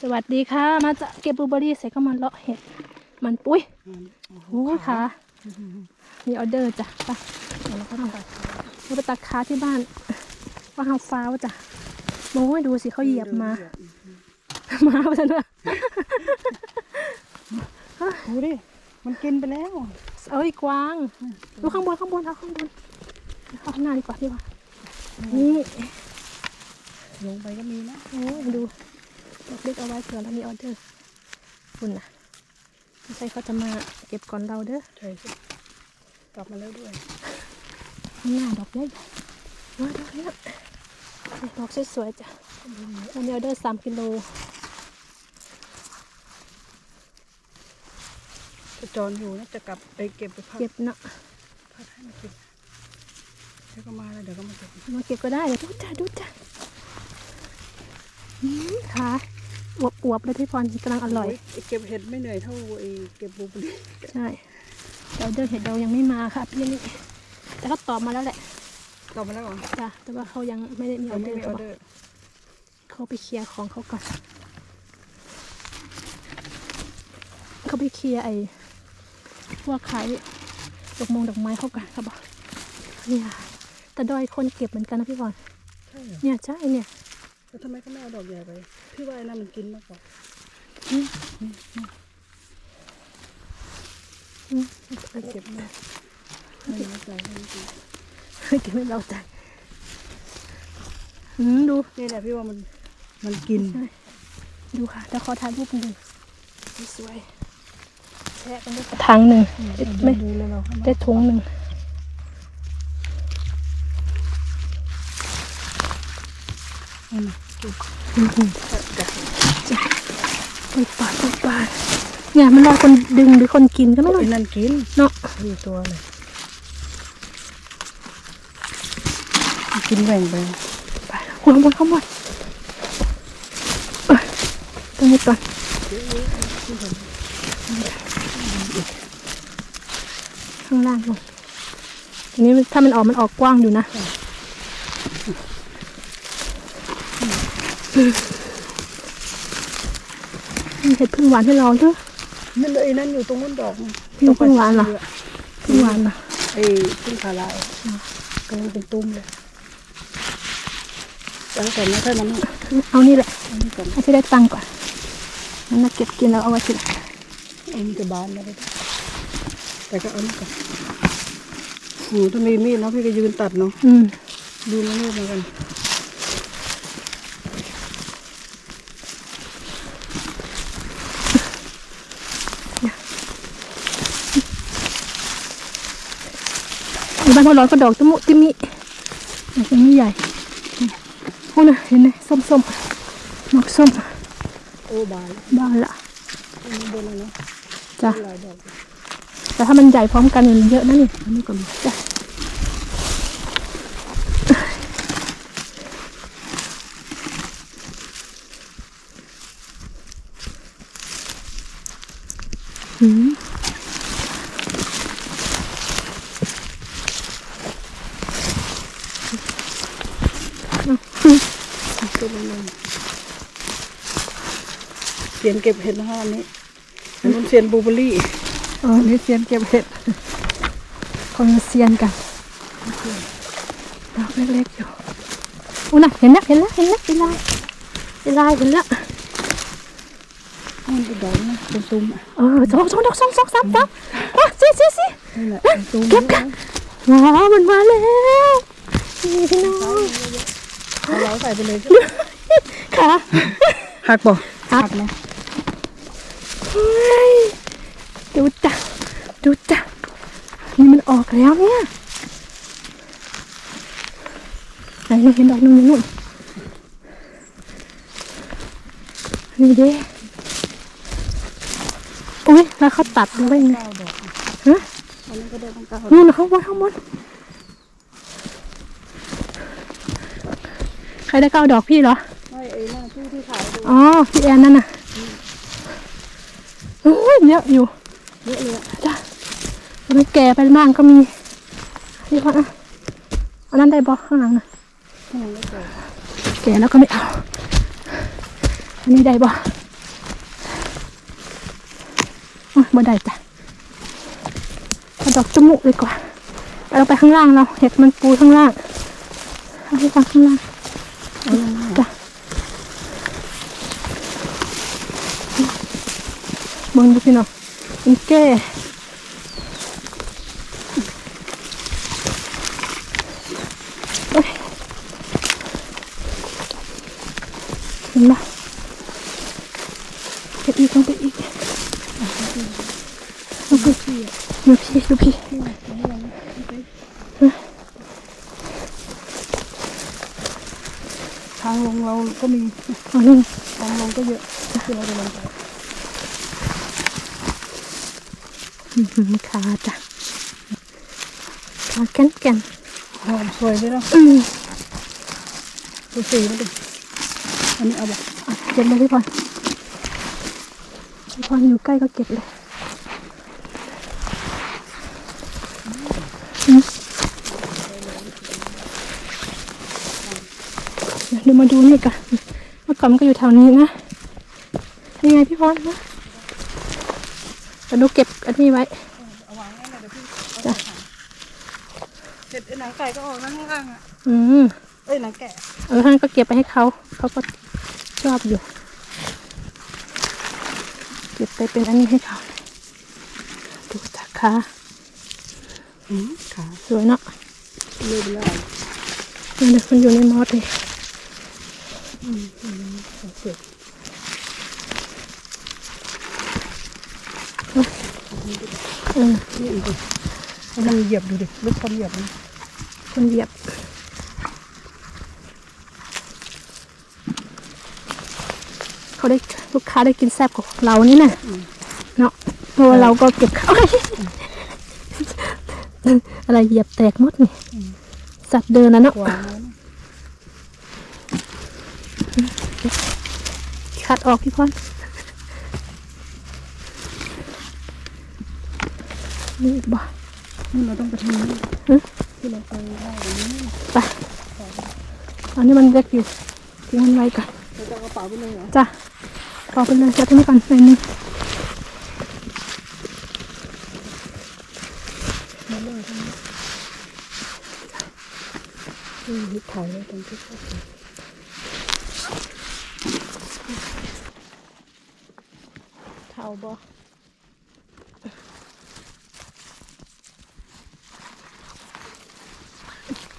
สวัสดีค่ะ มาจะเก็บบลูเบอร์รี่ใส่ก็มาเลาะเห็ด มันปุ้ยโอ้ยค่ะ มีออเดอร์จ้ะไปเราก็ต้องเราไปตักขาที่บ้าน ว่าเฮาฟ้าวจ้ะโอ้ยดูสิเขาเหยียบมา มาไปแล้วดูดิ มันกินไปแล้ว เอ้ยกวาง ดูข้างบนข้างบนเอาข้างบน เอาข้างหน้าดีกว่าดีกว่า นี่ลงไปก็มีนะ โอ้ยดู ดอกเล็กเอาไว้เผื่อเรามีออเดอร์คุณนะไม่ใช่เขาจะมาเก็บก่อนเราเด้อใช่สิกลับมาแล้วด้วยข้างหน้าดอกใหญ่ว้าวดอกเนี้ยนี่ดอกสวยๆจ้ะวันนี้ออเดอร์สามกิโลจะจรอยู่นะจะกลับไปเก็บไปพักเก็บเนาะพักให้มันกินเดี๋ยวก็มาแล้วเดี๋ยวก็มาเก็บมาเก็บก็ได้เดี๋ยวดูจ้ะดูจ้ะอืมค่ะ อวบอวบๆเลยพี่พรกำลังอร่อยโไเก็บเห็ดไม่เหนื่อยเท่าไอ้เก็บบลูเบอร์รี่ใช่แต่ออเดอร์เห็ดเรายังไม่มาค่ะพี่นี่แต่ก็ตอบมาแล้วแหละกลับมาแล้วเหรอจ้ะแต่ว่าเขายังไม่ได้มีอยัองเดไม่อร์มีอเขาบอกอเดอร์เขาไปเคลียร์ของเขาก่อนเขาไปเคลียร์ไอ้พวกขายดอกมงดอกไม้เขากันเขาบอกเนี่ยแต่ดอยคนเก็บเหมือนกันนะพี่บอลใช่เหรอเนี่ยใช่เนี่ย แล้วทำไมเขาไม่เอาดอกใหญ่ไป พี่ว่าไอ้นั่นมันกินมากกว่าอืมไปเก็บมาไม่รู้ใจให้มันกินเก็บไม่เราใจอืมดู นี่แหละพี่ว่ามันมันกิน ดูค่ะแต่ขอถ่ายรูปหนึ่งสวยแชะกันด้วยทางหนึ่งไม่ดูเลยเราเข้ามาได้ถุงหนึ่งอืมเก็บอืม จ้ะปุยปาดปุยปาดเนี่ยมันรอคนดึงหรือคนกินก็ไม่รู้ไอ้นั่นกินเนาะมีตัวเลยกินแบ่งไปไปคุณข้างบนข้างบนเอ้ยตรงนี้ก่อนข้างล่างลงทีนี้มันถ้ามันออกมันออกกว้างอยู่นะมี เห็ดพึ่งหวานให้เราด้วยนั่นเลยไอ้นั่นอยู่ตรงนู้นดอกมีพึ่งหวานเหรอพึ่งหวานเหรอไอ้พึ่งขาลายกำลังเป็นตุ้มเลยแล้วแต่ไม่ค่อยมันนี่เอานี่แหละอันนี้ก่อนให้ที่ได้ตังค์ก่อนนั่นนะเก็บกินแล้วเอาไว้ทีหลังอันนี้จะบานแล้วเลยแต่ก็เอานี่ก่อนโอ้ถ้ามีมีดเนาะพี่ก็ยืนตัดเนาะอืมดูแล้วมีดเหมือนกัน บ้านพ่อร้อนก็ดอกตะมุติมิดอกตะมิใหญ่โอ้น่ยเห็นไหมส้มส้มๆหมอกส้มโอ้บานแล้วบ้านละจ้ะแต่ถ้ามันใหญ่พร้อมกันมันเยอะนะนี่อันนี้ก่อนจ้ะหืม ตัวลง เสียนเก็บเห็ดนะคะอันนี้อันนู้นเสียนบลูเบอร์รี่เอออันนี้เสียนเก็บเห็ดคนละเซียนกันดอกเล็กๆอยู่โอ้น่ะเห็นแล้วเห็นแล้วเห็นแล้วอีลายอีลายเห็นแล้วมันเป็นดอกนะเป็นตุ้มอะเออสองสองดอกสองสองสามสามอะสิสิสินี่แหละเป็นตุ้มเก็บกันว้าวมันมาแล้วนี่พี่น้องเอาเราใส่ไปเลยค่ะหักบ่หักนะเฮ้ย ดูจ้ะดูจ้ะนี่มันออกแล้วเนี่ยไหนเราเห็นดอกหนึงอยู่นู่นนี่เด้อุ้ยแล้วเขาตัดดูไว้ไงเก้าดอกฮะอันนี้ก็ได้ตั้งเก้านู่นข้างบนข้างบนใครได้เก้าดอกพี่เหรอไม่ไอ้หน้าที่ที่ขายดูอ๋อพี่แอนนั่นน่ะโอ้ย เยอะอยู่เยอะเลยจ้ะมันแก่ไปบ้างก็มีนี่พ่ออะอันนั้นได้บอข้างหลังนะข้างหลังได้แก่แล้วก็ไม่เอาอันนี้ได้บอบ่ได้จ้ะกระดอกจมูกดีกว่าเราไปข้างล่างเราเห็ดมันปูข้างล่างเอาไปข้างล่าง เบิ่งดูพี่น้องมันแก่โอ้ยเห็นปะเก็บอีกต้องไปอีกดูพี่ดูพี่ดูพี่ทางลงเราก็มีเอานี่ทางลงก็เยอะที่เราจะลงไป อื้อหือ ขาจ้ะขาแก่นแก่นหอมสวยเลยเนาะๆอืมดูสีมันดิอันนี้เอาแบบอะเก็บเลยพี่พรพี่พรอยู่ใกล้ก็เก็บเลยอืมเดี๋ยวมาดูนี่กันเมื่อก่อนมันก็อยู่แถวนี้นะนี่ไงพี่พรนะ แต่ดูเก็บอันนี้ไว้เอาวางไว้เลยเดี๋ยวพี่จ้ะเสร็จไอ้หนังไก่ก็ออกนะข้างล่างอะอืมเอ้ยหนังแกะเออท่านก็เก็บไปให้เขาเขาก็ชอบอยู่ เก็บไปเป็นอันนี้ให้เขาดูจากขาอืมขาสวยเนาะเลยไปแล้วมันมันอยู่ในมอสเลยเสร็จเออ นี่อีกดิเอามือเหยียบดูดิลึกคนเหยียบนะคนเหยียบเขาได้ลูกค้าได้กินแซ่บกว่าเรานี่นะเนาะเพราะว่าเราก็เก็บเขาอะไรเหยียบแตกหมดนี่สัตว์เดินนะเนาะวางไว้นะคัดออกพี่พร นี่อีกบ่นี่เราต้องไปทางนี้ฮะที่เราไปได้แบบนี้ไปอันนี้มันเล็กอยู่ทิ้งมันไว้ก่อนเราจะเอากระเป๋าไปเลยเหรอจ้ะต่อไปเลยจะทิ้งไว้ก่อนใส่นี่มาเลยทางนี้นี่ถ่ายเลยตรงที่เขาเท่าบ่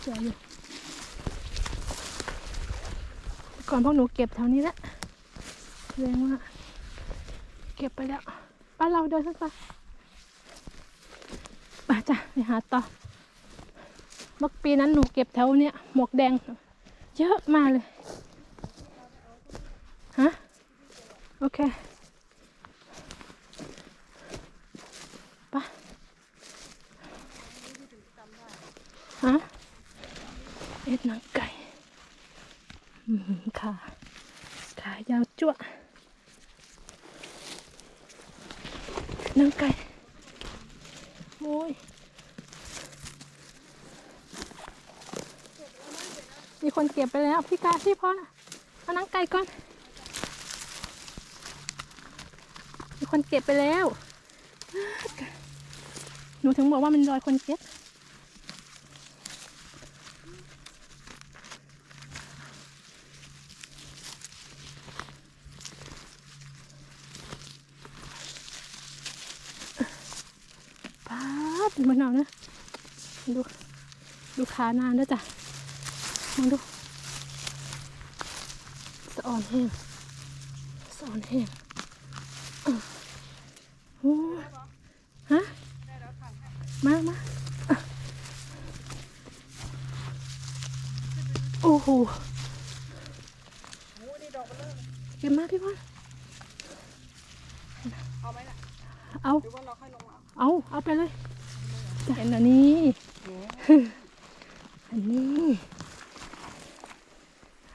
จออยู่ ก่อนพวกหนูเก็บแถวนี้แหละแสดงว่าเก็บไปแล้วป้าเราเดินสักไปไปจ้ะไปหาต่อเมื่อปีนั้นหนูเก็บแถวเนี้ยหมวกแดง เยอะมากเลย ฮะ โอเคไปะฮะ เอ็ดหนังไก่อืมขาขายาวจั่วหนังไก่ โอ้ย มีคนเก็บไปแล้วพี่กาพี่พอนะเอานังไก่ก่อน มีคนเก็บไปแล้ว หนูถึงบอกว่ามันรอยคนเก็บป๊าดมันเอานะ ดู ดูขานานด้วยจ้ะมองดู อ่อนแห้งสอ่อนแห้งโอ้ฮะ มามาโอ้โหเก็บมาพี่พ่อเอาไหมล่ะ เอา หรือว่าเราค่อยลงมา เอา เอาไปเลยเห็นอันนี้อันนี้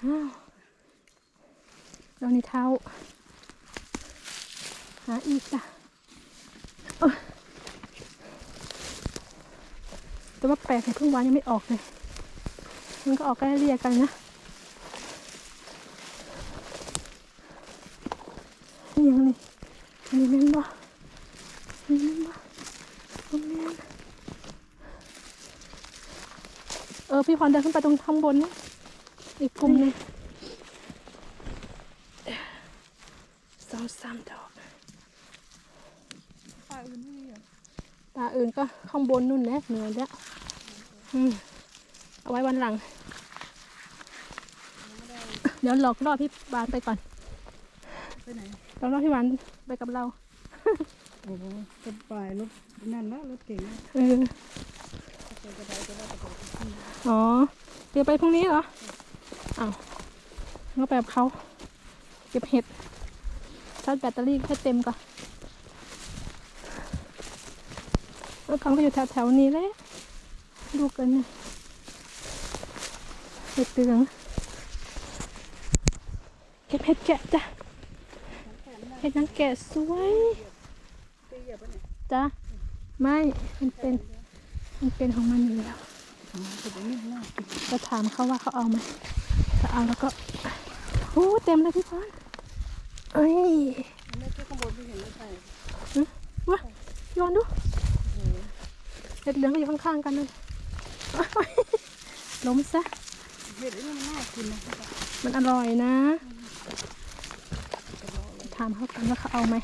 อ้าว เราในเท้า หาอีกจ้ะแต่ว่าแปลกในเพิ่งวานยังไม่ออกเลย มันก็ออกใกล้เรียกันนะนี่ยังนี่อันนี้แม่นบ่นี่มาตรงนี้เออ พี่พรเดินขึ้นไปตรงข้างบนนี่อีกกลุ่มหนึง องสามดอกปลาอื่นไม่มีเหรอตาอื่นก็ข้างบนนู่นแหละเหนือแล้วอืมเอาไว้วันหลัง เดี๋ยวหลอกล่อพี่บานไปก่อนไปไหนหลอกล่อพี่บานไปกับเราโอ้โหจะปลายรถนั่นละรถเก่งนะเออจะกระไดจะได้กระโดดขึ้นอ๋อเดี๋ยวไปพรุ่งนี้เหรออ้าวก็ไปกับเขาเก็บเห็ด ชาร์จแบตเตอรี่ให้เต็มก่อนแล้วเขาก็อยู่แถวๆนี้แหละดูกันนี่ยเห็ดเตืองเก็บเห็ดแกะจ้ะเห็ดนางแกะสวยจ้ะไม่มันเป็นมันเป็นของมันอยู่แล้วจะไปนี่น่ากินก็ถามเขาว่าเขาเอาไหมถ้าเอาแล้วก็โอ้เต็มเลยพี่พร เอ้ยไม่ใช่ข้างบนที่เห็นไม่ใช่วะโยนดูโอ้โหเห็ดเหลืองก็อยู่ข้างๆกันเลยล้มซะเห็ดนี่มันน่ากินนะมันอร่อยนะ ถามเขากันว่าเขาเอาไหม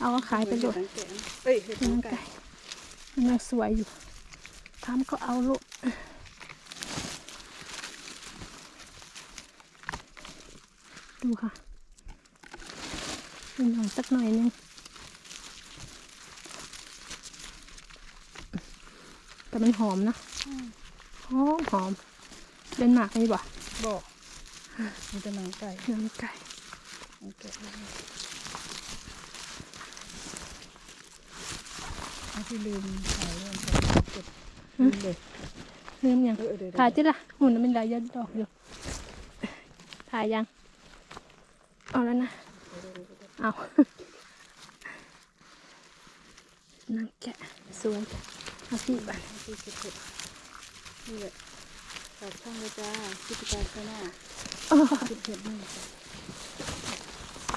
เอาก็ขายไปดูดหนังแกะเอ้ยเห็ดนันั่งไก่ไก่มันยังสวยอยู่ถามเขาเอาลูกดูค่ะ เป็นหน่อยสักหน่อยนึงแต่มันหอมนะหอมหอมเดนมาร์กนี่บ่บอกมันจะหนังไก่น้ำไก่หนังแกะเอาที่ลืมถ่ายเรื่องการเก็บลืมเลยลืมยังเออเดี๋ยวถ่ายจิละหุ่นมันลายยัดดอกอยู่ถ่ายยังเอาแล้วนะ เอานางแกะสวยเอาพี่บ้านที่เก็บเห็ดนี่แหละฝากช่องเลยจ้าพิธีการข้างหน้าเออเก็บเห็ดนี่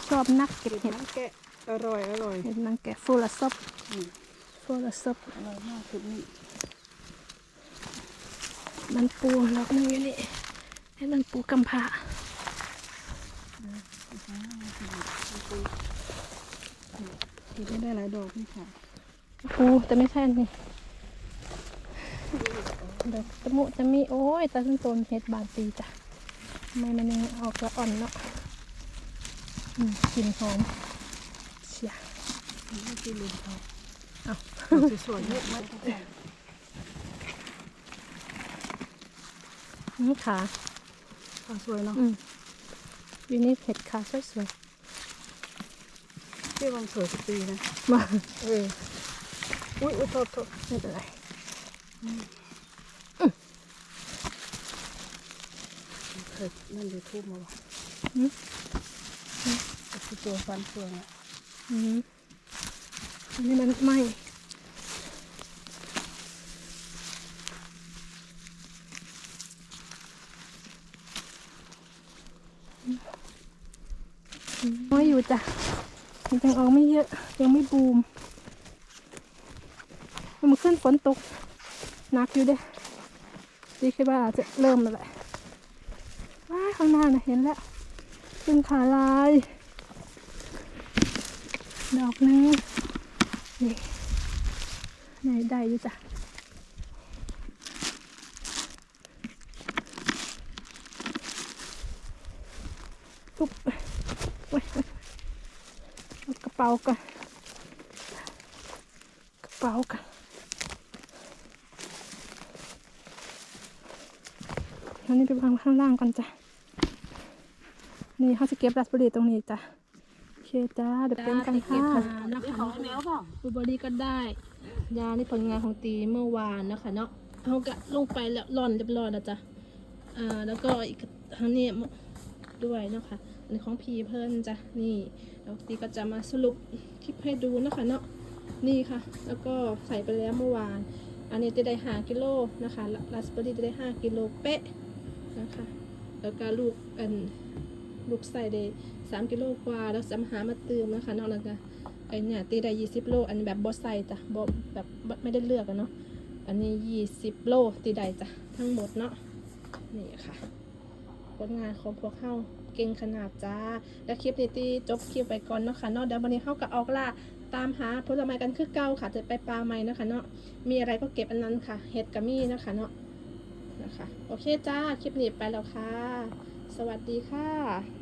ชอบนักเก็บเห็เห็ดดน้ำแกะอร่อยอร่อยเห็ดนางแกะฟูละซบอืมฟูละซบอร่อยมากเห็ดนี่มันปูแล้วนึงอยู่นี่ให้มันปูกำพร้า เห็ดไม่ได้หลายดอกนี่ค่ะปูแต่ไม่ใช่อันนี่ดอกตะมุตะมี โอ้ยตาต้นตนเห็ดบานปีจ้ะทำไมมันยังออกละอ่อนเนาะอืมกลิ่นหอมเชียไม่ใช่ลืมเขาเอาสวยๆเยอะมากอืมขาค่ะสวยเนาะอืมอยู่นี่เห็ดขาสวย พี่วังสวยสปีนะๆมา เออ อุ้ยอุ้ยโทษโทษไม่เป็นไรเคยนั่นยูทูบมาว่ะอืมคือตัวฟันเฟืองอะอืมอันนี้มันไหมน้อยอยู่จ้ะมัน ยังออกไม่เยอะ ยังไม่บูมมันขึ้นฝนตกหนักอยู่เด้ดีคิดว่าจะเริ่มแล้วแหละว้าข้างหน้านะเห็นแล้วขึ้นขาลาย ดอกหนึงนี่ไหนได้อยู่จ้ะปุ๊บเว้ยเอากระเป๋ากันกระเป๋ากันอันนี้ไปวางข้างล่างก่อนจ้ะ นี่เขาจะเก็บราสเบอร์รี่ตรงนี้จ้ะโอเคจ้าเดี๋ยวเป็นกันค่ะนะคะบลูเบอร์รี่ก็ได้ยานี่ผลงานของตีเมื่อวานนะคะเนาะเขาก็ลงไปแล้วร่อนเรียบร้อยแล้วจ้ะอ่าแล้วก็อีกทางนี้ด้วยเนาะคะอั นนี้ของพีเพิ่นจ้ะนี่แล้วตีก็จะมาสรุปคลิปให้ดูนะคะเนาะนี่ค่ะ แล้วก็ใส่ไปแล้วเมื่อวาน อันนี้จะได้ห้ากิโลนะคะราสเบอร์รี่จะได้ห้ากิโลเป๊ะนะคะแล้วก็ลูกอันลูกใส่ได้สามกิโลกว่าแล้วจะมาหามาเติมนะคะนอกนั้นก็ไอเนี่ยตีได้ยี่สิบโลอันแบบบอใส่จ้ะบแบบไม่ได้เลือกอะเนาะอันนี้ยี่สิบโลตีได้จ้ะทั้งหมดเนาะนี่ค่ะผลงานของพวกเข้า เก่งขนาดจ้า แล้วคลิปนี้ตีจบคลิปไปก่อนเนาะค่ะเนาะเดี๋ยววันนี้เขาก็ออกล่าตามหาผลไม้กันคือเก่าค่ะ จะไปปลาใหม่นะคะเนาะมีอะไรก็เก็บอันนั้นค่ะ เห็ดกับมี่นะคะเนาะนะคะ โอเคจ้า คลิปนี้ไปแล้วค่ะ สวัสดีค่ะ